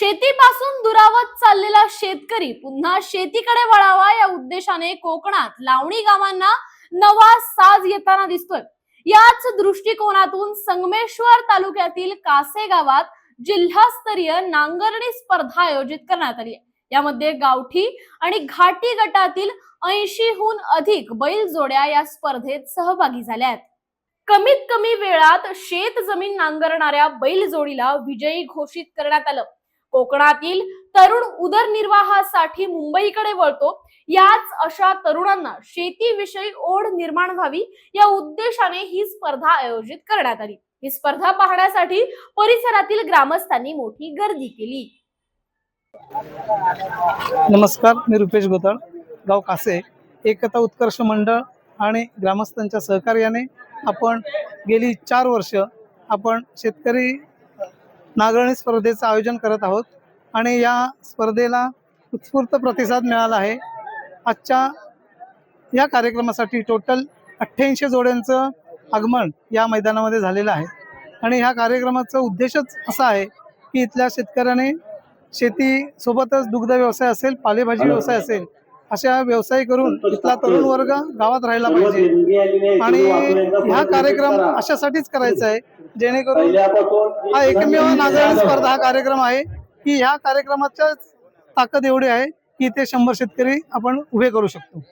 शेतीपासून दुरावत चाललेला शेतकरी पुन्हा शेतीकडे वळावा या उद्देशाने कोकणात लावणी गावांना नवा साज येताना दिसतोय. याच दृष्टिकोनातून संगमेश्वर तालुक्यातील कासे गावात जिल्हास्तरीय नांगरणी स्पर्धा आयोजित करण्यात आली आहे. यामध्ये गावठी आणि घाटी गटातील ऐंशीहून अधिक बैल जोड्या या स्पर्धेत सहभागी झाल्या आहेत. कमीत कमी वेळात शेत जमीन नांगरणाऱ्या बैल जोडीला विजयी घोषित करण्यात आलं. कोकणातील तरुण उदरनिर्वाहासाठी मुंबईकडे वळतो. याच अशा तरुणांना शेतीविषयी ओढ निर्माण व्हावी या उद्देशाने ही स्पर्धा आयोजित करण्यात आली. ही स्पर्धा पाहण्यासाठी परिसरातील ग्रामस्थांनी मोठी गर्दी केली. नमस्कार मी रुपेश गोताळ गाव कासे. एकता उत्कर्ष मंडळ आणि ग्रामस्थांच्या सहकार्याने आपण गेली चार वर्ष आपण शेतकरी नागरणी स्पर्धेचं आयोजन करत आहोत आणि या स्पर्धेला उत्स्फूर्त प्रतिसाद मिळाला आहे. आजच्या या कार्यक्रमासाठी टोटल अठ्ठ्याऐंशी जोड्यांचं आगमन या मैदानामध्ये झालेलं आहे. आणि ह्या कार्यक्रमाचा उद्देशच असा आहे की इथल्या शेतकऱ्याने शेती सोबतच दुग्ध व्यवसाय असेल पालेभाजी. व्यवसाय असेल अशा व्यवसाय करून इथला तरुण वर्ग गावात राहायला पाहिजे. आणि हा कार्यक्रम अशासाठीच करायचा आहे. जेणेकरून हा एकमेव नागरिक स्पर्धा हा कार्यक्रम आहे की ह्या कार्यक्रमाच्या ताकद एवढी आहे की ते शंभर शेतकरी आपण उभे करू शकतो.